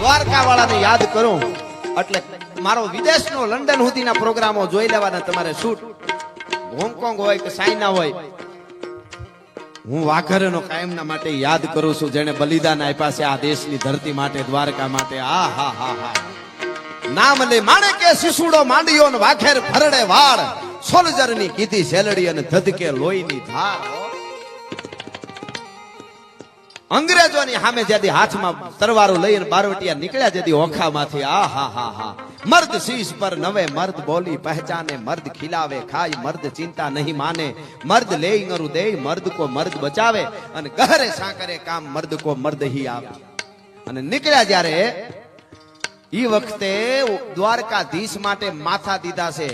દ્વારકા વાળાને યાદ કરું. એટલે મારો વિદેશનો લંડન સુધીના પ્રોગ્રામો જોઈ લેવાના તમારે શૂટ. હોંગકોંગ હોય કે ચાઇના હોય. હું વાઘરનો કાયમના માટે યાદ કરું છું જેને બલિદાન આપ્યા છે આ દેશની ધરતી માટે, દ્વારકા માટે. આ, હા હા હા. નામ લે માણેકે શિશુડો માંડ્યો ને વાઘેર ભરડે વાળ. સોલ્જરની કીધી શેલડી અને ધધકે લોહીની ધાર. અંગ્રેજોની સામે જ્યાંથી હાથમાં તરવારો લઈને બારવટિયા નીકળ્યા જેથી ઓખામાંથી, આ, હા હા હા. મર્દ શીશ પર નવે મર્દ બોલી, પહેચાને મર્દ ખિલાવે, ખાય, મર્દ ચિંતા નહીં માને. મર્દ લે નરું દે મર્દ કો મર્દ બચાવે. અને ગહરે સાકરે કામ મર્દ કો મર્દ હી આવે. અને નીકળ્યા જ્યારે ઈ વખતે દ્વારકાધીશ માટે માથા દીધા છે.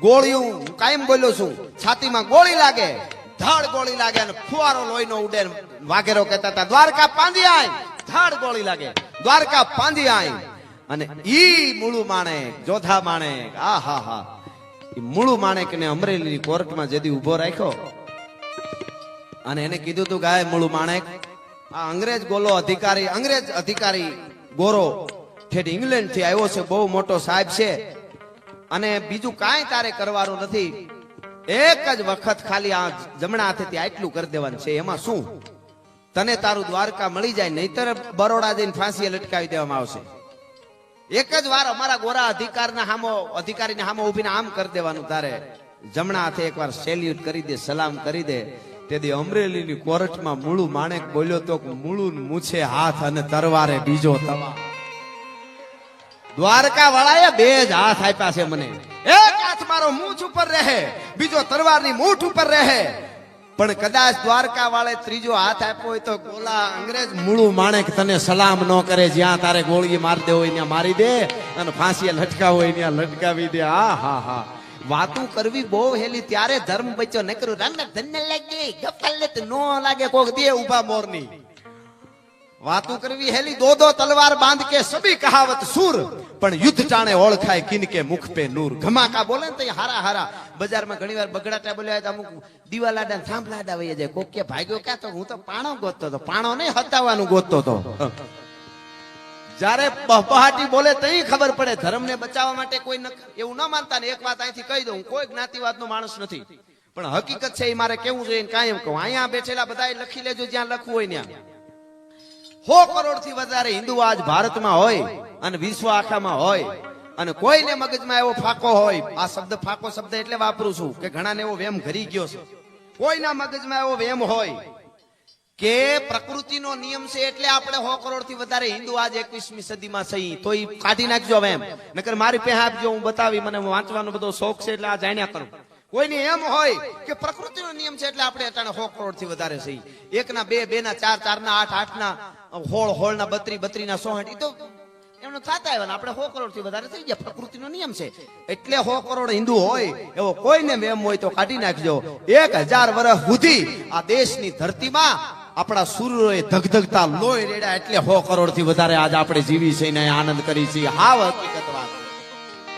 ગોળીઓ કાયમ બોલ્યો છું, છાતીમાં ગોળી લાગે. ધડ ગોળી લાગે અને ફુવારો લોહીનો ઉડે વાઘેરો કહેતા હતા, દ્વારકા પાંજી આય. ધડ ગોળી લાગે. દ્વારકા પાંજી આય. અને ઈ મૂળું માણેક જોધા માણેક આ હા. હા મૂળું માણેક ને અમરેલીની કોર્ટમાં જેદી ઊભો રાખ્યો. અને એને કીધું તું ગાય મૂળું માણેક આ અંગ્રેજ ગોલો અધિકારી, અંગ્રેજ અધિકારી ગોરો ઠેઠ ઇંગ્લેન્ડ આવ્યો છે, બહુ મોટો સાહેબ છે. અને બીજું કાંઈ તારે કરવાનું નથી. એક જ વખત ખાલી આ જમણા હાથેથી આટલું કરી દેવાનું છે, એમાં શું? તને તારું દ્વારકા મળી જાય, નહીતર બરોડા જઈને ફાંસીએ લટકાવી દેવામાં આવશે. એક જ વાર અમારા ગોરા અધિકારના હામો, અધિકારીને હામો ઉભીને આમ કરી દેવાનું તારે. જમણા હાથે એકવાર સેલ્યુટ કરી દે, સલામ કરી દે. તેથી અમરેલીની કોર્ટમાં મૂળું માણેક બોલ્યો તો મૂળું મૂછે હાથ અને તરવારે બીજો તવા. દ્વારકા વાળાએ બે જ હાથ આપ્યા છે મને. એક હાથ મારો મૂછ ઉપર રહે, બીજો તરવારની મૂઠ ઉપર રહે. પણ કદાચ દ્વારકા વાળે ત્રીજો હાથ આપ્યો હોય તો ગોલા અંગ્રેજ મૂળું માણેક તને સલામ ન કરે, જ્યાં તારે ગોળી મારી દે હોય ત્યાં મારી દે અને ફાંસીએ લટકાવો હોય ત્યાં લટકાવી દે. આ, હા હા. વાતું કરવી બહુ હેલી, ત્યારે ધર્મ બચ્યો ન કરું રંગ ધન્ય લાગે, ગફલત નો લાગે, કોક દે ઊભા મોરની. વાતું કરવી હેલી દો દો તલવાર બાંધ કે સભી કહાવત સુર. પણ યુદ્ધ ટાણે ઓળખાય કિન કે મુખ પે નૂર. ઘમાકા બોલે ને ત્યાં હારા હારા. બજારમાં ઘણીવાર બગડાટા બોલ્યા તો અમુક દીવાલાડા થાંભલાડા વહી જાય. કોક કે ભાગ્યો ક્યાં તો હું તો પાણો ગોતતો હતો. પાણો નહીં, હતાવાનું ગોતતો હતો. જ્યારે બહબહાટી બોલે તઈ ખબર પડે. ધર્મને બચાવવા માટે કોઈ એવું ન માનતા ને એક વાત અહીંથી કહી દઉં. કોઈ જ્ઞાતિવાદનો માણસ નથી. પણ હકીકત છે એ મારે કેવું જોઈએ કાયમ કહું. અહીંયા બેઠેલા બધાએ લખી લેજો જ્યાં લખવું હોય ત્યાં. સો કરોડથી વધારે હિન્દુ આજ ભારતમાં હોય અને વિશ્વ આખામાં હોય. અને કોઈને મગજમાં એવો ફાકો હોય, આ શબ્દ ફાકો શબ્દ એટલે વાપરું છું કે ઘણાને એવો વેમ ઘરી ગયો છે. કોઈના મગજમાં એવો વેમ હોય કે પ્રકૃતિનો નિયમ છે એટલે આપણે સો કરોડથી વધારે હિન્દુ આજ એકવીસમી સદીમાં સહી. તો એ કાઢી નાખજો એમ નકર મારી પાસે આપજો, હું બતાવી, મને વાંચવાનો બધો શોખ છે એટલે આ જાણ્યા કરું. કોઈને એમ હોય કે પ્રકૃતિનો નિયમ છે એટલે આપણે અટાણે સો કરોડથી વધારે છે. એકના બે બે ના ચાર ચાર ના આઠ આઠ ના હોળ હોળ ના બત્રી બત્રી ના સોહઠ એ તો એમનો થતા આવ્યા આપણે સો કરોડથી વધારે થઈ ગયા. પ્રકૃતિનો નિયમ છે. એટલે સો કરોડ હિન્દુ હોય, એવો કોઈને એમ હોય તો કાઢી નાખજો. એક હજાર વર્ષ સુધી આ દેશની ધરતીમાં આપણા સૂર્યોએ ધગધગતા લોહી રેડ્યા એટલે સો કરોડથી વધારે આજ આપણે જીવી છે આનંદ કરી છે હાવ હકીકત વાત.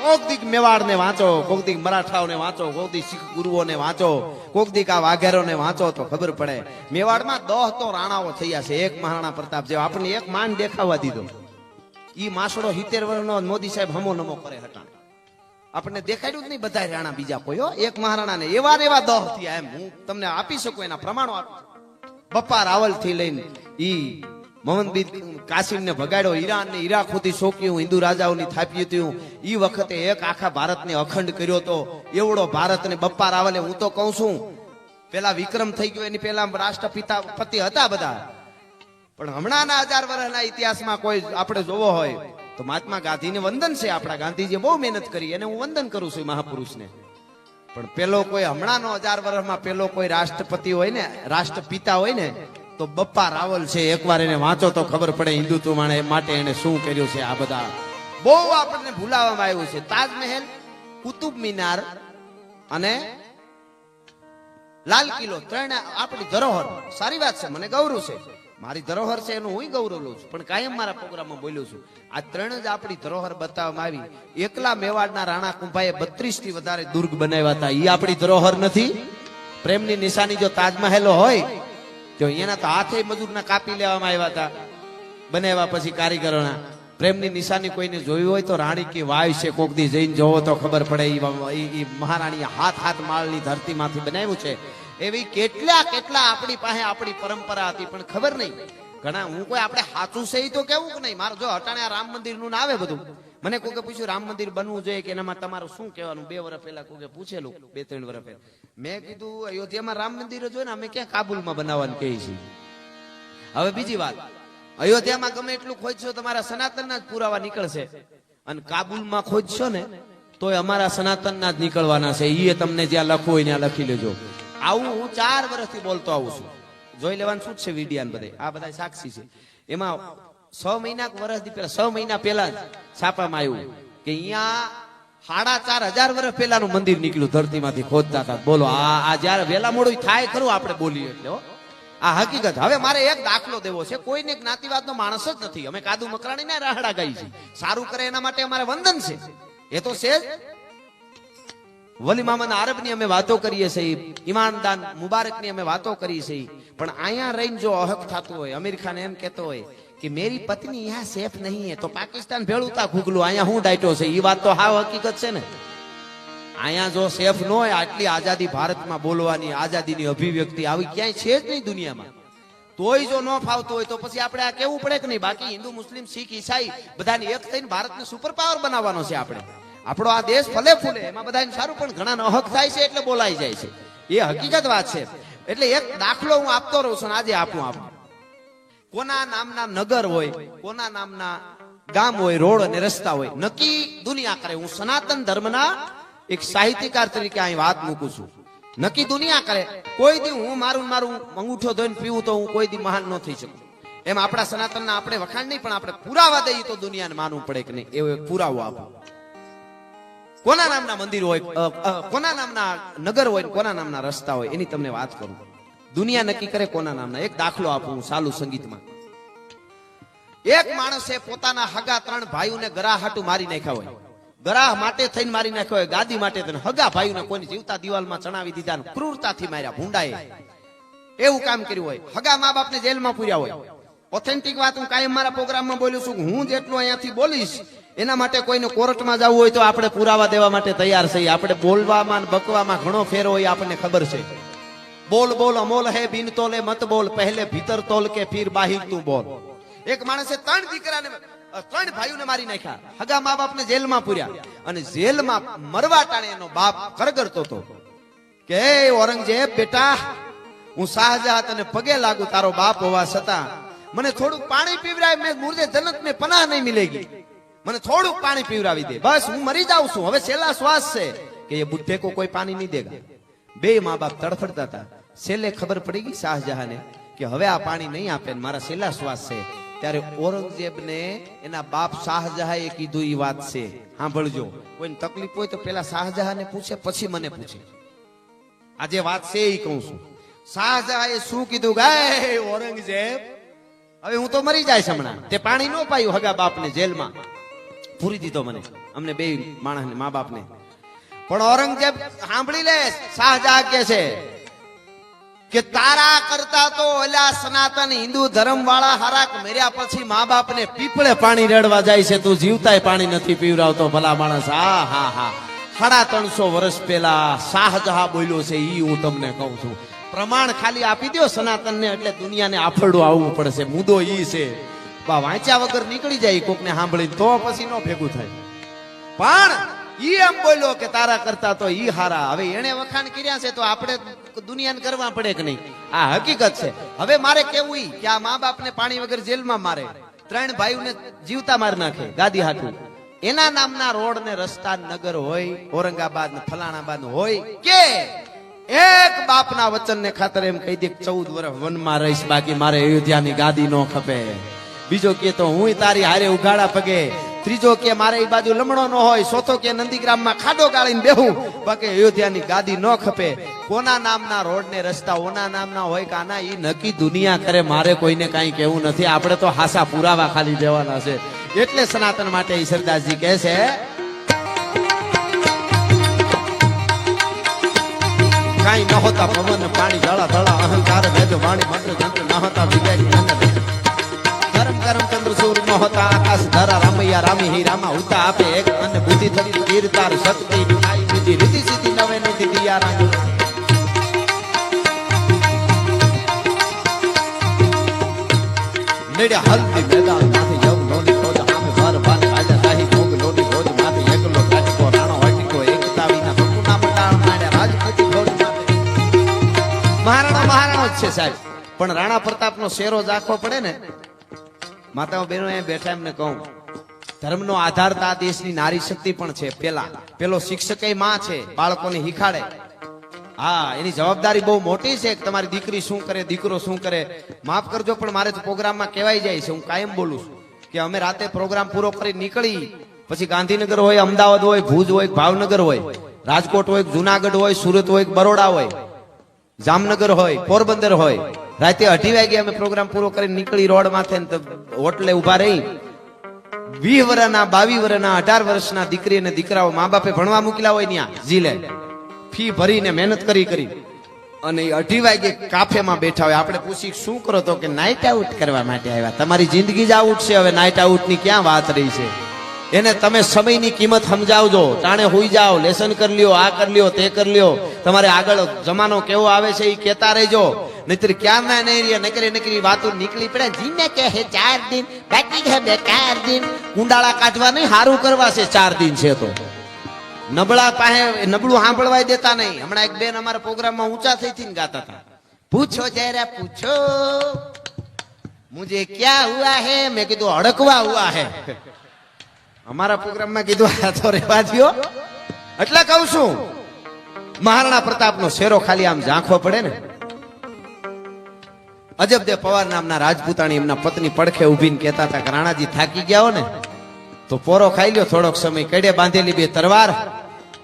કોક દીક મેવાડ ને વાંચો, કોક દીક મરાઠાઓને વાંચો, કોક દીક શીખ ગુરુઓને વાંચો, કોક દીક આ વાઘેરોને વાંચો તો ખબર પડે. મેવાડમાં દહ તો રાણાઓ થયા છે, એક મહારાણા પ્રતાપ જેવા. આપણને એક માન દેખાવા દીધો. ઈ માસડો હિતેર વર્ષનો મોદી સાહેબ હમો નમો કરે હટાણ. આપણને દેખાડ્યું જ નહીં બધા રાણા બીજા કોઈ એક મહારાણા ને એવા ને એવા દહ થયા એમ. હું તમને આપી શકું એના પ્રમાણો આપું. બપ્પા રાવલથી લઈને ઈ મોહમ્મદ બિન કાસિમ ને ભગાડ્યો. ઈરાન ને ઈરાક સુધી સોંપ્યું. હિન્દુ રાજાઓની થાપ્યું હતું એ વખતે એક આખા ભારતને અખંડ કર્યો તો એવડો ભારત ને બપ્પા રાવલે, હું તો કહું છું, પેલા વિક્રમ થઈ ગયો, એની પેલા રાષ્ટ્રપિતા પતિ હતા બધા. પણ હમણાંના હજાર વર્ષના ઇતિહાસમાં કોઈ આપણે જોવો હોય, તો મહાત્મા ગાંધીને વંદન છે આપણા ગાંધીજીએ બહુ મહેનત કરી, એને હું વંદન કરું છું મહાપુરુષને. પણ પેલો કોઈ હમણાંનો હજાર વર્ષમાં પેલો કોઈ રાષ્ટ્રપતિ હોય ને, રાષ્ટ્રપિતા હોય ને તો બપ્પા રાવલ છે, એકવાર એને વાંચો તો ખબર પડે હિન્દુત્વ માટે એને શું કર્યું છે આ બધા. બહુ આપણને ભૂલાવવામાં આવ્યું છે. તાજમહેલ, કુતુબ મિનાર અને લાલ કિલ્લો ત્રણ આપણી ધરોહર. સારી વાત છે, મને ગૌરવ છે. મારી ધરોહર છે એનું હું ગૌરવ લઉં છું. પણ કાયમ મારા પ્રોગ્રામમાં બોલ્યો છું, આ ત્રણ જ આપણી ધરોહર બતાવવામાં આવી. એકલા મેવાડના રાણા કુંભાએ બત્રીસથી વધારે દુર્ગ બનાવ્યા હતા. એ આપણી ધરોહર નથી. પ્રેમની નિશાની જો તાજમહેલો હોય તો એના તો હાથે મજૂરના કાપી લેવામાં આવ્યા હતા. બનાવ્યા પછી કારીગરોના. પ્રેમની નિશાની કોઈને જોયું હોય તો રાણી કે વાય છે, કોક દી જઈને જોવો તો ખબર પડે એ મહારાણીએ હાથ હાથ માળની ધરતીમાંથી બનાવ્યું છે. એવી કેટલા કેટલા આપણી પાસે આપણી પરંપરા હતી, પણ ખબર નહીં. ઘણા હું કોઈ આપણે સાચું છે તો કેવું કે નહીં? મારે જો હટાણે રામ મંદિરનું ના આવે બધું. મને કોકે પૂછ્યું રામ મંદિર બનવું જોઈએ કે એનામાં તમારું શું કહેવાનું? બે વર્ષ પહેલા કોકે પૂછેલું બે ત્રણ વર્ષ પહેલા. મેં કીધું, અયોધ્યામાં રામ મંદિર જ ને, અમે ક્યાં કાબુલમાં બનાવવાનું કહીએ છીએ હવે બીજી વાત, અયોધ્યામાં ગમે એટલું ખોજશો, તમારા સનાતનના જ પુરાવા નીકળશે. અને કાબુલમાં ખોજશો ને, તોય અમારા સનાતનના જ નીકળવાના છે. એ તમને જ્યાં લખવું હોય ત્યાં લખી લેજો. આવું હું ચાર વર્ષથી બોલતો આવું છું. જોઈ લેવાનું શું છે વિડિયાન બધે. આ બધા સાક્ષી છે. એમાં છ મહિના વર્ષથી પહેલા છ મહિના પહેલા જ છાપામાં આવ્યું કે અહીંયા સાડા ચાર હજાર વર્ષ પહેલાનું મંદિર નીકળ્યું, ધરતીમાંથી ખોદતા હતા. બોલો, આ જયારે વેલા મોડું થાય ખરું, આપણે બોલીએ એટલે આ હકીકત. હવે મારે એક દાખલો દેવો છે. કોઈને જ્ઞાતિવાદનો માણસ જ નથી. અમે કાદુ મકરાણી ને રાહડા ગાઈ છે સારું કરે એના માટે અમારે વંદન છે. એ તો છે જ. વલી મામાના આરબની અમે વાતો કરીએ છીએ. ઈમાનદાન મુબારકની અમે વાતો કરીએ છીએ. પણ અહીંયા રહીને જો અહક થતું હોય અમીર ખાન એમ કહેતો હોય કે મેરી પત્ની યહાં સેફ નહીં તો પાકિસ્તાન ભેળું તા ઘૂગલું અહીંયા હું ડાયટો છે? એ વાત તો હાવ હકીકત છે ને. અહીંયા જો સેફ ન હોય, આટલી આઝાદી ભારતમાં બોલવાની, આઝાદીની અભિવ્યક્તિ આવી ક્યાંય છે જ નહીં દુનિયામાં. તોય જો ન ફાવતો હોય તો પછી આપણે આ કેવું પડે કે નહીં? બાકી હિન્દુ, મુસ્લિમ, શીખ, ઈસાઈ બધાને એક થઈને ભારતને સુપર પાવર બનાવવાનો છે આપણે. આપણો આ દેશ ફલે ફૂલે, એમાં બધાને સારું, પણ ઘણા હક થાય છે એટલે બોલાઈ જાય છે. એ હકીકત વાત છે. એટલે એક દાખલો હું આપતો રહું છું આજે આપું આપું. કોના નામના નગર હોય, કોના નામના ગામ હોય, રોડ અને રસ્તા હોય, નક્કી દુનિયા કરે. હું સનાતન ધર્મના એક સાહિત્યકાર તરીકે અહીં વાત મૂકું છું. નક્કી દુનિયા કરે. કોઈ દી હું મારું મારું અંગૂઠો ધોઈને પીવું તો હું કોઈ દી મહાન ન થઈ શકું. એમ આપણા સનાતનના આપણે વખાણ નહીં, પણ આપણે પુરાવા દઈએ તો દુનિયાને માનવું પડે કે નહીં. એવો એક પુરાવો આપો. કોના નામના મંદિર હોય કોના નામના નગર હોય કોના નામના રસ્તા હોય, એની તમને વાત કરું. દુનિયા નક્કી કરે કોના નામના. એક દાખલો આપું હું સાલું સંગીતમાં. એક માણસે પોતાના હગા ત્રણ ભાઈઓને ગરા હાટુ મારી નાખ્યા હોય. ગરાહ માટે થઈને મારી નાખ્યો હોય, ગાદી માટે થઈને. હગા ભાઈઓને કોઈ જીવતા દિવાલમાં ચણાવી દીધા ક્રૂરતાથી માર્યા, ભૂંડાએ. એવું કામ કર્યું હોય. હગા મા બાપને જેલમાં પૂર્યા હોય. ઓથેન્ટિક વાત હું કાયમ મારા પ્રોગ્રામમાં બોલું છું હું જેટલું અહીંયાથી બોલીશ, એના માટે કોઈને કોર્ટમાં જવું હોય તો આપણે પુરાવા દેવા માટે તૈયાર છીએ. આપણે બોલવામાં બકવામાં ઘણો ફેર હોય આપણને ખબર છે. બોલ બોલ, અમોલ હે બિન તોલે, મત બોલ, પહેલે ભીતર તોલ કે ફીર બાહિર તું બોલ. એક માણસે ત્રણ દીકરાને ત્રણ ભાઈઓને મારી નાખ્યા. હગા મા બાપને જેલમાં પૂર્યા. અને જેલમાં મરવા ટાણે એનો બાપ કરગરતો હતો. કે ઓરંગઝેબ બેટા, હું શાહજહાં તને પગે લાગુ, તારો બાપ હોવા છતાં મને થોડુંક પાણી પીવરાય, મેં મુર્દે જન્નત મેં પનાહ નહીં મિલેગી. મને થોડુંક પાણી પીવરાવી દે. બસ, હું મરી જાઉં છું. હવે છેલ્લા શ્વાસ છે. કે, એ બુદ્ધે કોઈ પાણી નહીં દેગા. બે મા બાપ તડફડતા હતા. છેલ્લે ખબર પડી ગઈ શાહજહાંને કે હવે આ પાણી નહીં આપે મારા છેલ્લા શ્વાસ છે. ત્યારે ઔરંગઝેબને એના બાપ શાહજહાંએ કીધું એ વાત છે. સાંભળજો. કોઈને તકલીફ હોય તો પેલા શાહજહાંને પૂછે, પછી મને પૂછે. આ વાત છે એ કહું છું. શાહજહાંએ શું કીધું? ગાય ઔરંગઝેબ, હવે હું તો મરી જાય હમણાં. તે પાણી ન પાયું હગા બાપને જેલમાં. પૂરી દીધો મને. અમને બે માણસને, મા બાપને. પણ ઔરંગઝેબ સાંભળી લે શાહજહા કે છે કે તારા કરતા તો ઓલા સનાતન હિન્દુ ધર્મ વાળા હરાક મેર્યા પછી મા બાપને પીપળે પાણી રેડવા જાય છે, તું જીવતાય પાણી નથી પીવરાવતો ભલા માણસ. હા હા હા. સાડા ત્રણસો વર્ષ પહેલા શાહજહા બોલ્યો છે, ઈ હું તમને કહું છું. પ્રમાણ ખાલી આપી દો સનાતન ને એટલે દુનિયાને આફરડું આવવું પડશે. મુદ્દો ઈ છે. વાંચ્યા વગર નીકળી જાય કોકને સાંભળી તો પછી નો ભેગું થાય. પણ ઈ એમ બોલ્યો કે તારા કરતા તો ઈ હારા. હવે એને વખાણ કર્યા છે તો આપણે દુનિયાને કરવા પડે કે નહીં? આ હકીકત છે. હવે મારે કેવું ઈ? કે આ મા બાપને પાણી વગર જેલમાં મારે. ત્રણ ભાઈઓને જીવતા માર નાખે, ગાદી હાટું એના નામના રોડ ને રસ્તા નગર હોય, ઔરંગાબાદ ને ફલાણાબાદ હોય કે એક બાપના વચન ને ખાતર એમ કહી દે ચૌદ વર્ષ વનમાં રહીશ, બાકી મારે અયોધ્યાની ગાદી નો ખપે. બીજો કે તો હું તારી હારે ઉઘાડા પગે. ત્રીજો કે મારે એ બાજુ લમણો ન હોય, ચોથો કે નંદીગ્રામમાં ખાડો ગાળીને બેહું. બાકી અયોધ્યાની ગાદી ન ખપે. કોના નામના રોડ ને રસ્તા, ઓના નામના હોય કાના એ નક્કી દુનિયા કરે. મારે કોઈને કાંઈ કેવું નથી. આપણે તો હાસા પુરાવા ખાલી દેવાના છે. એટલે સનાતન માટે ઈ સરદાસજી કહે છે, કાંઈ નહોતા હોતા પવન પાણી ધળા ધળા અહંકાર, વેદ, વાણી, મંત્ર, જંત્ર નહોતા વિજય સૂર નો હતા, આકાશ ધરા રામૈયા રામી હિ રામા ઉતા આપે એક. અને બુદ્ધિ થરી તીરતાર શક્તિ આઈ બીજી રીતિ સીધી નવે નીતિ દિયા રામ નેડે હલતી મેદાનમાંથી યમ નોની ખોજ આમે ભર ભાન રાજા શાહી ભોગ નોની ખોજ માથે એકલો કાટકો રાણો વાટિકો એકતા વિના સપના પટાણ માંડ્યા રાજપતિ ખોજ માથે. મહારાણા, મહારાણો જ છે સાહેબ. પણ રાણા પ્રતાપનો શેરો રાખવો પડે ને માતાઓ, બહેનો, અહીંયા બેઠા એમને કહું. ધર્મનો આધાર તો આ દેશની નારી શક્તિ પણ છે. પેલા, પેલો શિક્ષકમાં છે, બાળકોને હિખાડે. હા, એની જવાબદારી બહુ મોટી છે કે તમારી દીકરી શું કરે, દીકરો શું કરે. માફ કરજો, પણ મારે તો પ્રોગ્રામમાં કહેવાય જાય છે. હું કાયમ બોલું છું કે અમે રાતે પ્રોગ્રામ પૂરો કરી નીકળી, પછી ગાંધીનગર હોય, અમદાવાદ હોય, ભુજ હોય, ભાવનગર હોય, રાજકોટ હોય, જુનાગઢ હોય, સુરત હોય, બરોડા હોય. જામનગર હોય, પોરબંદર હોય. રાતે અઢી વાગે અમે પ્રોગ્રામ પૂરો કરીને નીકળી રોડ માથે હોટલે ઊભા રહી. વીસ વર્ષના બાવીસ વર્ષના અઢાર વર્ષના દીકરી અને દીકરાઓ મા બાપે ભણવા મૂકેલા હોય ત્યાં જીલે ફી ભરીને મહેનત કરી કરી. અને અઢી વાગે કાફેમાં બેઠા હોય. આપણે પૂછી શું કરો તો કે નાઇટ આઉટ કરવા માટે આવ્યા? તમારી જિંદગી જ આઉટ છે. હવે નાઇટ આઉટની ક્યાં વાત રહી છે? એને તમે સમયની કિંમત સમજાવજો. ટાણે હોઈ જાઓ, લેસન કરી લ્યો, આ કરી લ્યો, તે કરી લ્યો. તમારે આગળ જમાનો કેવો આવે છે એ કેતા રહેજો. નહીતર ક્યાં ના નહીં રહ્યા નકરી નકરી વાતો નીકળી પડે. જીને કે હે ચાર દિન, બાકી છે બે ચાર દિન. કુંડાળા કાઢવા નહીં સારું કરવા છે ચાર દિન છે તો. નબળા પાસે નબળું સાંભળવાય દેતા નહીં. હમણાં એક બેન અમારા પ્રોગ્રામમાં ઊંચા થઈ થઈને ગાતા હતા. પૂછો જયરા પૂછો. મુજે ક્યાં હુઆ હે? મેં કીધું અડકવા હુઆ હે. અમારા પ્રોગ્રામમાં કીધું, આ તો રેવા દો એટલે કહું છું, મહારાણા પ્રતાપનો શેરો ખાલી આમ ઝાંખવો પડે ને? અજબદેવ પવાર નામના રાજપૂતાણી એમના પત્ની પડખે ઊભીને કહેતા હતા કે, રાણાજી થાકી ગયા હો ને? તો પોરો ખાઈ લ્યો, થોડોક સમય કડે બાંધેલી બે તરવાર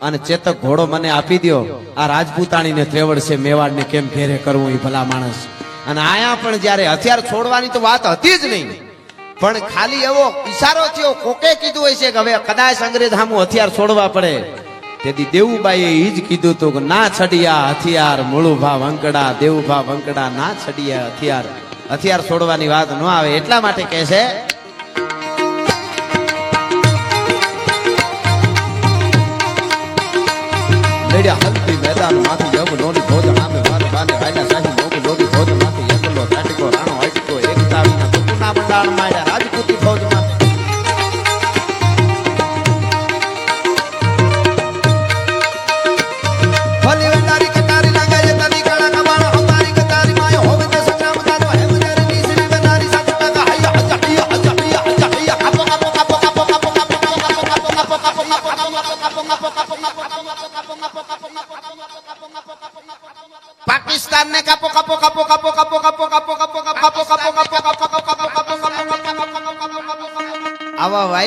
અને ચેતક ઘોડો મને આપી દ્યો. આ રાજપૂતાણીને ત્રેવડ છે, મેવાડને કેમ ઘેરે કરવું એ ભલા માણસ. અને આયા પણ જ્યારે હથિયાર છોડવાની તો વાત હતી જ નહીં. પણ ખાલી એવો ઈશારો થયો, કોકે કીધું હોય કે હવે કદાચ અંગ્રેજ સામું હથિયાર છોડવા પડે. તેથી દેવુબાઈએ એ જ કીધું હતું કે ના છડિયા હથિયાર, મૂળુભા વંકડા, દેવુભા વંકડા, ના છડિયા હથિયાર. હથિયાર છોડવાની વાત ન આવે એટલા માટે કહે છે મેદાનમાંથી સુકુના મંડાણ માયા રાજપૂતી ફૌજ માથે ભલી વંડારી કટારી લાગે છે તની કાળા કમાણો અમારી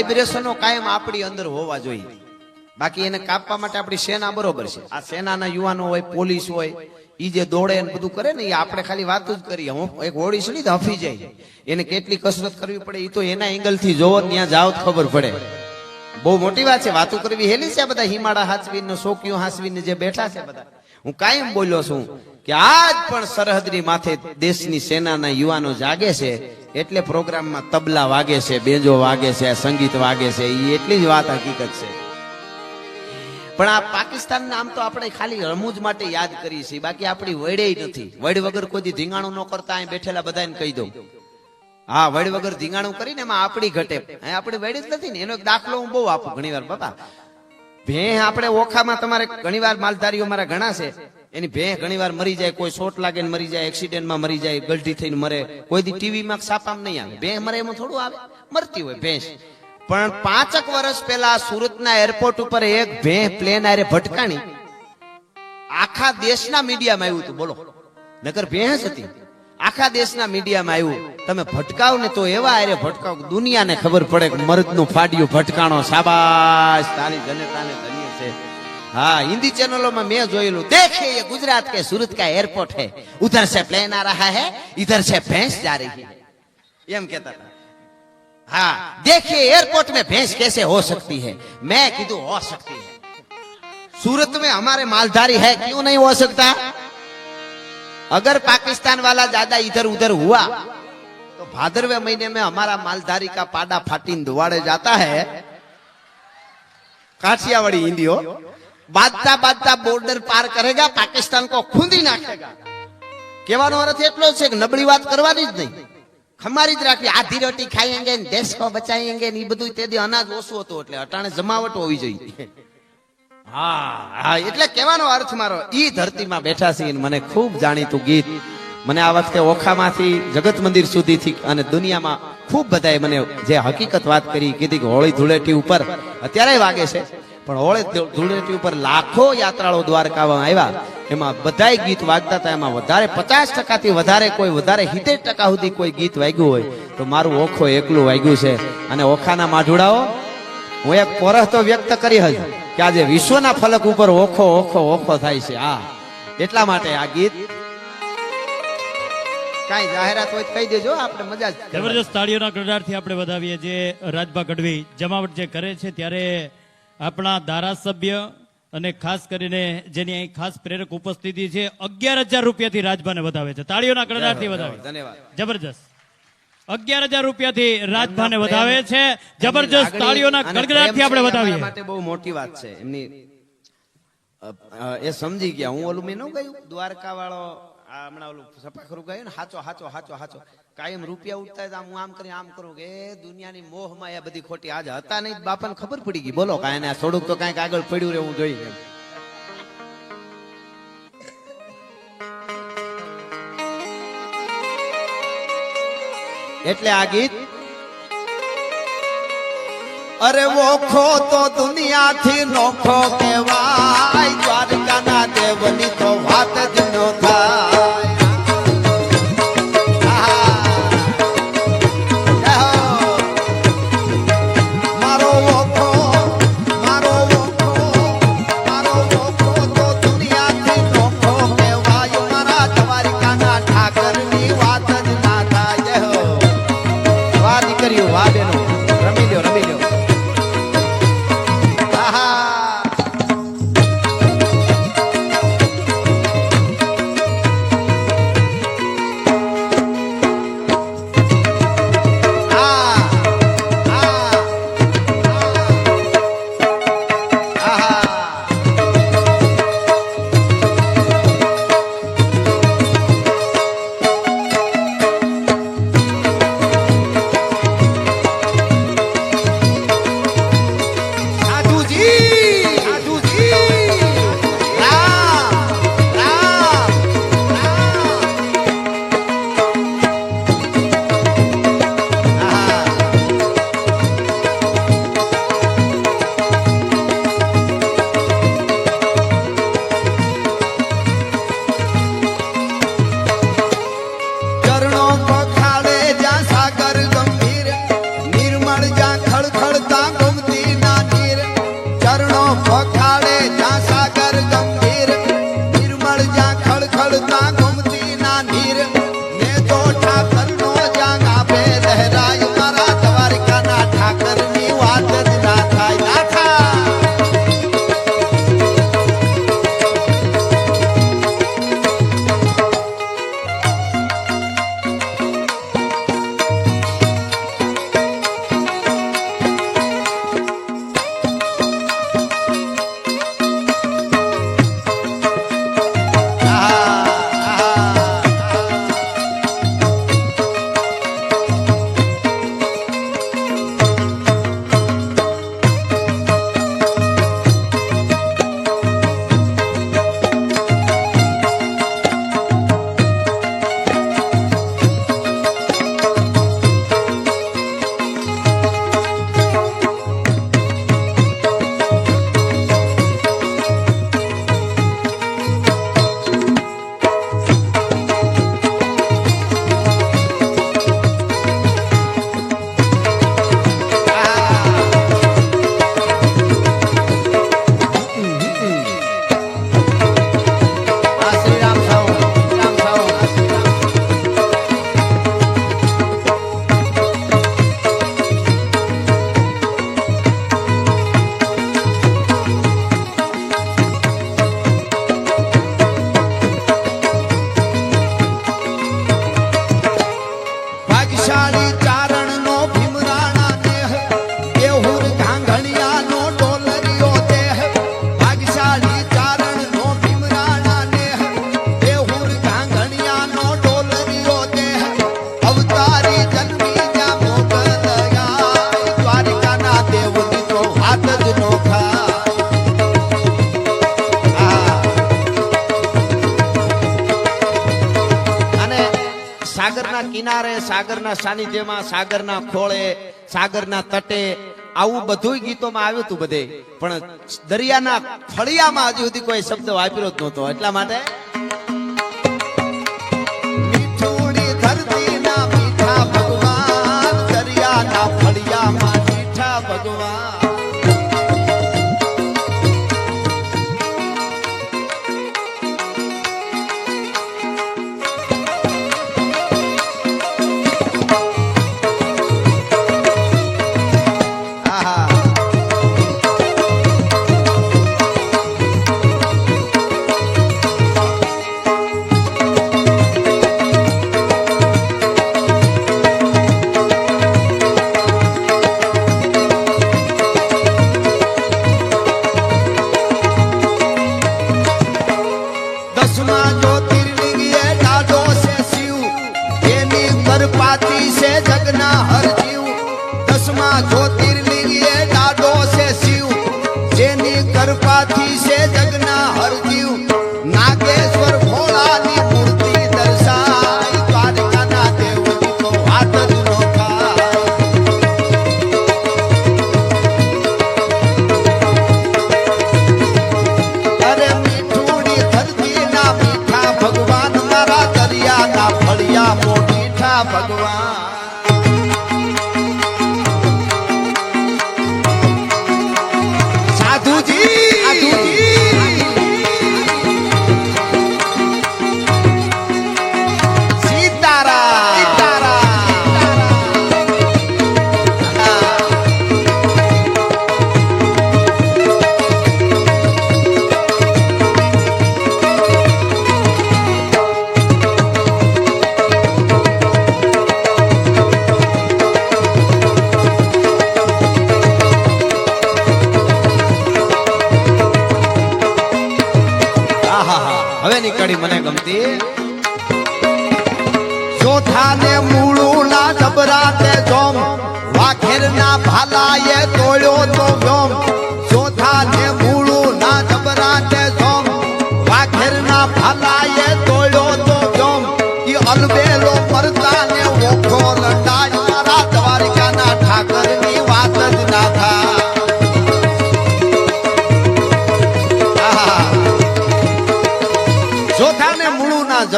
વાઇબ્રેશનો કાયમ આપણી અંદર હોવા જોઈએ. બાકી એને કાપવા માટે આપણી સેના બરોબર છે. આ સેનાના યુવાનો હોય, પોલીસ હોય એ જે દોડે ને બધું કરે ને એ આપણે ખાલી વાત જ કરીએ. હું એક હોળી છે ને હફી જાય. એને કેટલી કસરત કરવી પડે એ તો એના એંગલથી જોવો ત્યાં જાઓ ખબર પડે. બહુ મોટી વાત છે. વાતો કરવી હેલી છે બધા હિમાડા હાસવીને શોકીઓ હાસવીને જે બેઠા છે બધા. હું કાયમ બોલ્યો છું કે આજ પણ સરહદની માથે દેશની સેનાના યુવાનો જાગે છે એટલે પ્રોગ્રામમાં તબલા વાગે છે, બેજો વાગે છે, સંગીત વાગે છે એ એટલી જ વાત હકીકત છે. પણ આ પાકિસ્તાન નામ તો આપણે ખાલી રમૂજ માટે યાદ કરીએ છીએ, બાકી આપણી વડે નથી. વડ વગર કોઈ ધીંગાણું ન કરતા, અહીં બેઠેલા બધાને કહી દઉં. હા, વડ વગર ધીંગાણું કરીને એમાં આપણી ઘટે. આપણે વડ જ નથી ને, એનો એક દાખલો હું બહુ આપું ઘણી વાર બાપા. ભે આપણે ઓખામાં તમારે ઘણી વાર માલધારીઓ મારા ઘણા છે. એની ભે ઘણી વાર મરી જાય, કોઈ શોટ લાગે મરી જાય, એક્સિડન્ટમાં મરી જાય, ગલઢી થઈને મરે. કોઈ દી ટીવીમાં સાપામ નહીં આવે. ભે મરે એમાં થોડું આવે. મરતી હોય ભેંસ. પણ પાંચક વર્ષ પહેલા સુરતના એરપોર્ટ ઉપર એક ભે પ્લેન આરે ભટકાણી આખા દેશના મીડિયામાં આવ્યું હતું. બોલો. નગર ભેંસ હતી. આખા દેશના મીડિયામાં આવ્યું. તમે ભટકાવ ને તો એવા આરે ભટકાવ દુનિયાને ખબર પડે કે મરદનું ફાડ્યું ભટકાણો. સાબાસ તારી જનતાને ધન્ય. हाँ हिंदी चैनलों में मैं जोયેલું देखिए ये गुजरात के सूरत का एयरपोर्ट है। उधर से प्लेन आ रहा है इधर से भैंस जा रही है। एम कहता था। हाँ देखिए एयरपोर्ट में भैंस कैसे हो सकती है? मैं कीधु हो सकती है? सूरत में हमारे मालधारी है क्यों नहीं हो सकता? अगर पाकिस्तान वाला ज़्यादा इधर उधर हुआ तो तो भादरवे महीने में हमारा मालधारी का पाडा फाटीन दुआड़े जाता है। काठियावाड़ी हिंदी हो। બાદતા બાદતા બોર્ડર પાર કરેગા, પાકિસ્તાન કો ખૂંદી નાખેગા. કહેવાનો અર્થ એટલો છે કે નબળી વાત કરવાની જ નહીં. ખમારી જ રાખવી. આધી રોટી ખાઈએંગે દેશ કો બચાઈએંગે ને એ બધું તે દી અનાજ ઓછું હતું એટલે અટાણે જમાવટ હોવી જોઈએ. હા હા, એટલે કહેવાનો અર્થ મારો, ઈ ધરતીમાં બેઠા છે મને ખૂબ જાણીતું ગીત. મને આ વખતે ઓખામાંથી જગત મંદિર સુધીથી અને દુનિયામાં ખૂબ બધાએ મને જે હકીકત વાત કરી, કીધી કે હોળી ધૂળેટી ઉપર, અત્યારે વાગે છે. પણ હોળે ધૂળેટી ઉપર લાખો યાત્રાળુ દ્વારકામાં આવ્યા. એમાં બધાય ગીત વાગતા હતા. એમાં વધારે પચાસ ટકાથી વધારે કોઈ, વધારે સિત્તેર ટકા સુધી કોઈ ગીત વાગ્યું હોય. તો મારું ઓખો એકલું વાગ્યું છે. અને ઓખાના માઢુડાઓ, હું એક પોરહ તો વ્યક્ત કરી હજ કે આજે વિશ્વના ફલક ઉપર ઓખો ઓખો ઓખો થાય છે. આ એટલા માટે આ ગીત કાંઈ જાહેરાત હોય કહી દેજો. આપણે મજા જબરજસ્ત તાળીઓના ગડડાટથી આપણે વધાવીએ. જે રાજભા ગઢવી જમાવટ જે કરે છે, ત્યારે આપણા ધારાસભ્ય અને ખાસ કરીને જેની અહીં ખાસ પ્રેરક ઉપસ્થિતિ છે અગિયાર હજાર રૂપિયાથી રાજભાને વધાવે છે. તાળીઓના ગડડાટથી વધાવે. ધન્યવાદ. જબરજસ્ત. અગિયાર હજાર રૂપિયાથી રાજભાને વધાવે છે. જબરજસ્ત તાળીઓના અને આપણે વધાવીએ. માટે બહુ મોટી વાત છે. એમની એ સમજી ગયા. હું ઓલું મેં ન ગયું દ્વારકા વાળો હમણાં ઓલું સપાખરું ગયું ને, હાચો હાચો હાચો હાચો. કાયમ રૂપિયા ઉઠતા તો આમ હું આમ કરી આમ કરું કે દુનિયાની મોહમાં એ બધી ખોટી આજ હતા નહીં. બાપાને ખબર પડી ગઈ. બોલો, કાંઈ ના થોડુંક તો કાંઈક આગળ પડ્યું રહેવું જોઈએ એટલે આ ગીત, અરે ઓખો તો દુનિયાથી નોખો કહેવાય, દ્વારકાના દેવની તો વાત જ સાગરના કિનારે, સાગરના સાનિધ્યમાં, સાગરના ખોળે, સાગરના તટે આવું બધું ગીતોમાં આવ્યું હતું બધે. પણ દરિયાના ફળિયામાં હજુ સુધી કોઈ શબ્દ વાપર્યો જ નહોતો. એટલા માટે ભગવાન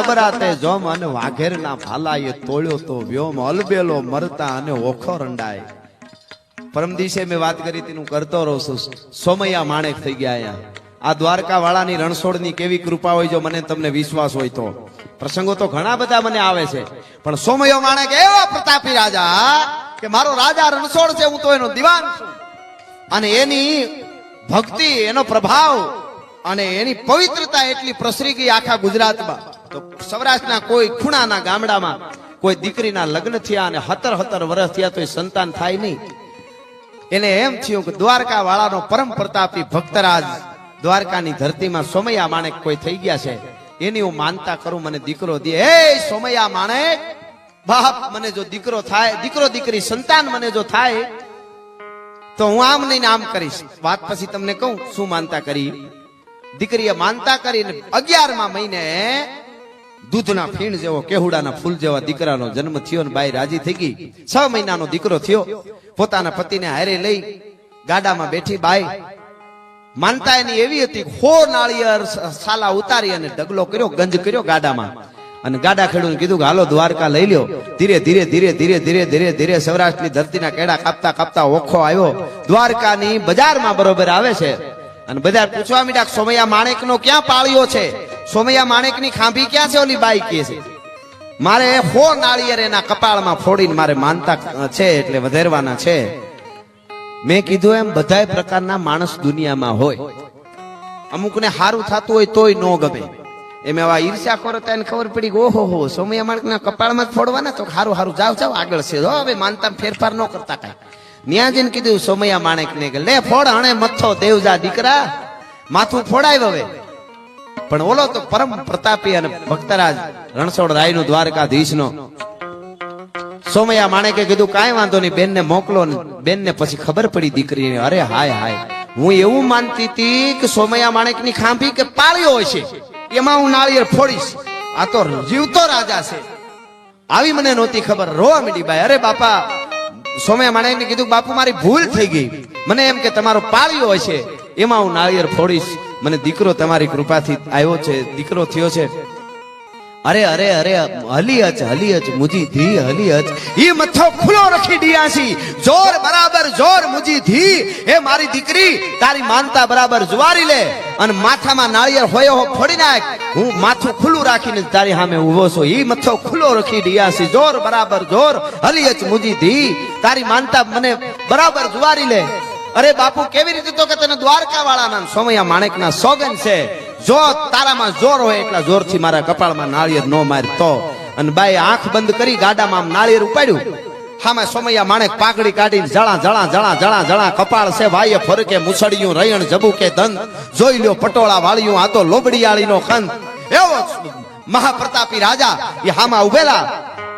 જબરાતે જોમ અને વાઘેરના ભાલાએ તોળ્યો તો વ્યોમ અલબેલો મરતા અને ઓખો રંડાય. પરમ દિવસે મેં વાત કરી, તેનું કરતો રહું છું. સોમૈયા માણેક થઈ ગયા અહીંયા. આ દ્વારકા વાળાની રણછોડની કેવી કૃપા હોય જો મને તમને વિશ્વાસ હોય તો. પ્રસંગો તો ઘણા બધા મને આવે છે. પણ સોમયો માણેક એવો પ્રતાપી રાજા કે મારો રાજા રણછોડ છે, હું તો એનો દિવાન છું. અને એની ભક્તિ, એનો પ્રભાવ અને એની પવિત્રતા એટલી પ્રસરી ગઈ આખા ગુજરાતમાં. તો સૌરાષ્ટ્રના કોઈ ખૂણાના ગામડામાં કોઈ દીકરીના લગ્ન થયા અને હતર હતર વર્ષ થયા તો સંતાન થાય નહીં. એને એમ થયું કે દ્વારકા વાળાનો પરમ પ્રતાપી ભક્તરાજ દ્વારકાની ધરતીમાં સોમૈયા માણેક કોઈ થઈ ગયા છે. એની હું માનતા કરું, મને દીકરો દે. હે સોમૈયા માણેક, બાપ મને જો દીકરો થાય, દીકરો દીકરી સંતાન મને જો થાય, તો હું આમ નહીં આમ કરીશ. વાત પછી તમને કહું, શું માનતા કરી? દીકરીએ માનતા કરીને અગિયારમા મહિને દૂધના ફીણ જેવો, કેહુડાના ફૂલ જેવા દીકરાનો જન્મ થયો ને બાઈ રાજી થઈ ગઈ. છ મહિનાનો દીકરો થયો. પોતાના પતિને હારે લઈ ગાડામાં બેઠી બાઈ માનતા એની એવી હતી ખો નાળિયેર સાલા ઉતારી અને ઢગલો કર્યો, ગંજ કર્યો ગાડામાં. અને ગાડા ખેડૂને કીધું કે, હાલો, દ્વારકા લઈ લ્યો. ધીરે ધીરે ધીરે ધીરે ધીરે ધીરે ધીરે સૌરાષ્ટ્રની ધરતીના કેડા કાપતા કાપતા ઓખો આવ્યો. દ્વારકાની બજારમાં બરોબર આવે છે. અને બજાર પૂછવા મીડા સોમૈયા માણેકનો ક્યાં પાળ્યો છે? સોમૈયા માણેકની ખાંભી ક્યાં છે? ઓલી બાઈ કે છે. મારે હો નાળિયેર એના કપાળમાં ફોડીને મારે માનતા છે એટલે વધારવાના છે. મેં કીધું એમ, બધાય પ્રકારના માણસ દુનિયામાં હોય. અમુકને સારું થતું હોય તોય નો ગમે. એમ એવા ઈર્ષ્યા કરો તો એને ખબર પડી ઓહો, હો, સોમૈયા માણેકના કપાળમાં જ ફોડવાના તો સારું સારું જાવ જાવ, આગળ છે. હવે માનતા ફેરફાર ન કરતા કાંઈ. ન્યા જઈને કીધું, સોમૈયા માણેક ને કે, લે, ફોડ, હણે મથો દેવજા દીકરા, માથું ફોડાય હવે. પણ ઓલો તો પરમ પ્રતાપી અને ભક્તરાજ રણછોડ રાયનું દ્વારકાધીશ નો સોમૈયા માણેકે કીધું, કાંઈ વાંધો નહીં મોકલો ને બેનને પછી ખબર પડી દીકરીને. અરે, હાય હાય. હું એવું માનતી હતી કે સોમૈયા માણેકની ખાંભી કે પાળ્યો છે, એમાં હું નાળિયેર ફોડીશ. આ તો જીવતો રાજા છે. આવી મને નહોતી ખબર. રોવા મીડી બાઈ. અરે, બાપા. સોમ્યા માણેકને કીધું, બાપુ, મારી ભૂલ થઈ ગઈ. મને એમ કે તમારો પાળ્યો હશે એમાં હું નાળિયેર ફોડીશ. મને દીકરો તમારી કૃપાથી આવ્યો છે, દીકરો થયો છે. અરે અરે અરે હલી અચ હલી અચ મુજી ધી હલી અચ ઈ મથો ખુલ્લો રખી ડિયાસી. જોર બરાબર, જોર મુજી ધી. એ મારી દીકરી, તારી માનતા બરાબર જુવારી લે. અને માથામાં નાળિયેર હોયો હો ફોડી નાખ. હું માથું ખુલ્લું રાખીને તારી સામે ઊભો છું. ઈ મથો ખુલ્લો રખી ડિયાસી. જોર બરાબર, જોર હલી અચ મુજી ધી. તારી માનતા મને બરાબર જુવારી લે. અરે બાપુ, કેવી રીતે તો કે તને દ્વારકા વાળાના સોમૈયા માણેકના સોગન છે? જો તારામાં જોર હોય એટલા જોરથી મારા કપાળમાં નાળિયેર નો માર તો. અને બાઈ, આંખ બંધ કરી ગાડામાં આમ નાળિયેર ઉપાડ્યું. હામાં સોમૈયા માણેક પાકડી કાઢીને જળા જળા જળા જળા જળા કપાળ છે ભાઈએ ફરકે મુસળિયું, રયણ જબુકે દંત જોઈ લ્યો, પટોળા વાળિયું, આ તો લોબડિયાળીનો ખંત એવો મહાપ્રતાપી રાજા, એ હામાં ઉભેલા.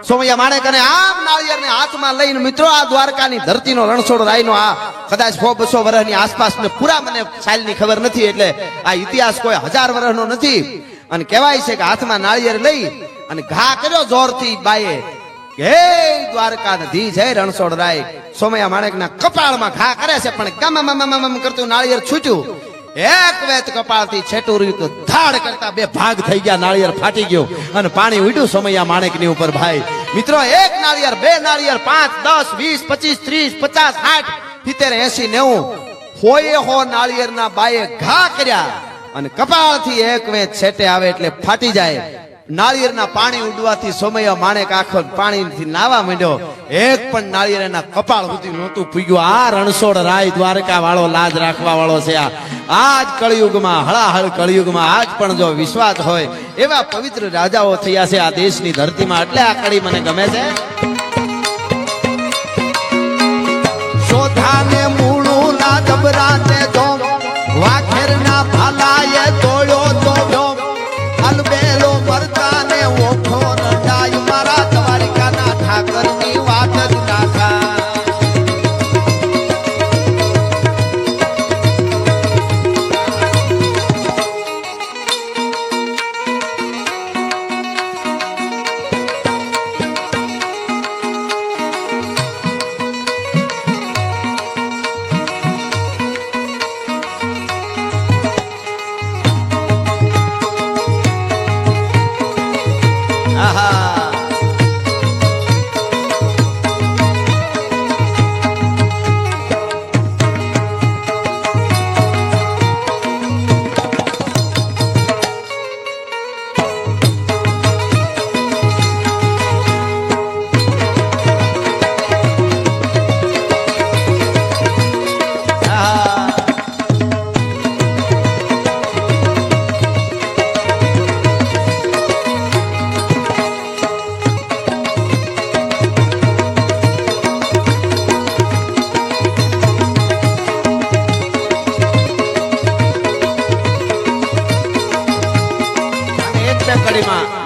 સોમૈયા માણેક અને આમ નાળિયેરને હાથમાં લઈને મિત્રો, આ દ્વારકાની ધરતીનો રણછોડ રાયનો આ કદાચ સો બસો વર્ષની આસપાસ ને પૂરા મને સાલની ખબર નથી, એટલે આ ઇતિહાસ કોઈ હજાર વર્ષનો નથી. અને કહેવાય છે કે હાથમાં નાળિયેર લઈ અને ઘા કર્યો જોરથી બાઈએ હે દ્વારકા ધી જય રણછોડ રાય. સોમૈયા માણેકના કપાળમાં ઘા કરે છે, પણ ગમ કરતું નાળિયેર છૂટ્યું. એક વેત કપાળથી છેટું રહ્યું તો ધાડ કરતા બે ભાગ થઈ ગયા, નાળિયેર ફાટી ગયો. અને પાણી ઉડ્યું સમૈયા માણેકની ઉપર, ભાઈ મિત્રો, એક નાળિયેર બે નાળિયેર પાંચ, દસ, વીસ, પચીસ, ત્રીસ, પચાસ, સાઠ, સિત્તેર એસી નેવું. હોયે હો નાળિયેરના બાએ ઘા કર્યા અને કપાળથી એક વેત છેટે આવે એટલે ફાટી જાય. નાળિયેરના પાણી ઉડવાથી સમય માણેક આખો પાણીથી નાવા માંડ્યો. એક પણ નાળિયેર એના કપાળ સુધી નહોતું પૂગ્યું. આ રણછોડ રાય દ્વારકા વાળો લાજ રાખવા વાળો છે આ. આજ કળિયુગમાં, હળાહળ કળિયુગમાં, આજ પણ જો વિશ્વાસ હોય, એવા પવિત્ર રાજાઓ થયા છે આ દેશની ધરતીમાં. એટલે આ કડી મને ગમે છે. શોધાને મૂળું ના જબરાને જોમ વાખેરના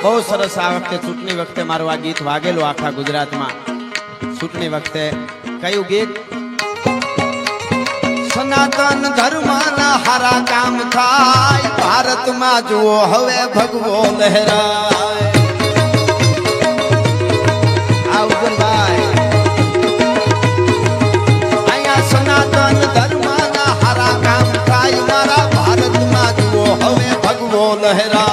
બહુ સરસ આ વખતે ચૂંટણી વખતે મારું આ ગીત વાગેલું આખા ગુજરાતમાં. ચૂંટણી વખતે કયું ગીત? સનાતન ધર્મના હારા કામ થાય, ભારતમાં જુઓ હવે ભગવો લહેરાય. लहरा